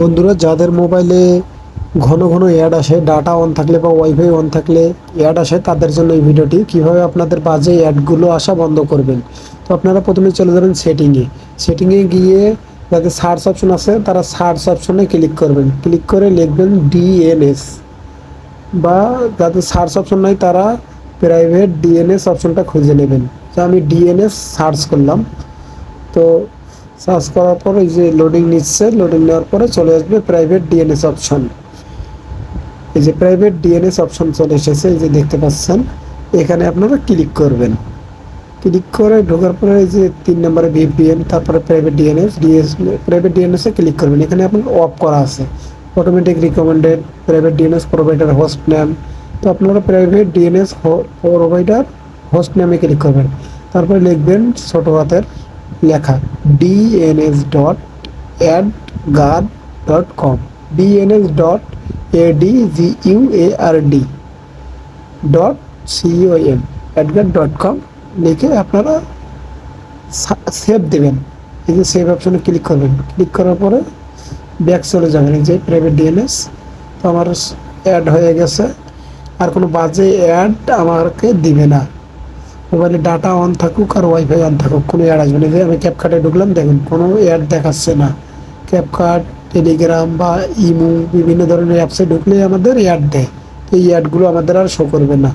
বন্ধুরা, যাদের মোবাইলে ঘন ঘন অ্যাড আসে ডাটা অন থাকলে বা ওয়াইফাই অন থাকলে অ্যাড আসে, তাদের জন্য এই ভিডিওটি কীভাবে আপনাদের বাজে অ্যাডগুলো আসা বন্ধ করবেন? তো আপনারা প্রথমে চলে যাবেন সেটিংয়ে সেটিংয়ে গিয়ে যাদের সার্চ অপশন আছে, তারা সার্চ অপশনে ক্লিক করবেন। ক্লিক করে লিখবেন ডিএনএস বা যাদের সার্চ অপশন নাই, তারা প্রাইভেট ডিএনএস অপশনটা খুঁজে নেবেন। তো আমি ডিএনএস সার্চ করলাম। তো সার্চ করার পর এই যে লোডিং নিচ্ছে লোডিং নেওয়ার পরে চলে আসবে প্রাইভেট ডিএনএস অপশন এই যে প্রাইভেট ডিএনএস অপশন চলে এসেছে, এই যে দেখতে পাচ্ছেন, এখানে আপনারা ক্লিক করবেন। ক্লিক করে ঢোকার পরে এই যে তিন নম্বরে ভিপিএন তারপরে private DNS DS private DNS click করবেন। এখানে আপনার অফ করা আছে। Automatic recommended private DNS provider host name তো আপনারা প্রাইভেট ডিএনএস প্রোভাইডার হোস্ট নেমে ক্লিক করবেন। তারপরে লিখবেন ছোটো হাতের লেখা। DNS dot AdGuard dot com DNS dot ADG U A R D dot COM AdGuard dot com লিখে আপনারা সেভ দেবেন। এই যে সেভ অপশনে ক্লিক করবেন। ক্লিক করার পরে ব্যাক চলে যাবেন। এই যে প্রাইভেট ডিএনএস তো আমার অ্যাড হয়ে গেছে। আর কোনো বাজে অ্যাড আমাকে দিবে না। মোবাইলে ডাটা অন থাকুক আর ওয়াইফাই অন থাকুক, কোনো অ্যাড আসবে না। আমি ক্যাপকার্টে ঢুকলাম, দেখুন, কোনো অ্যাড দেখাচ্ছে না। ক্যাপকার্ট টেলিগ্রাম বা ইমো বিভিন্ন ধরনের অ্যাপসে ঢুকলে আমাদের অ্যাড দেয়। তো এই অ্যাডগুলো আমাদের আর শো করবে না।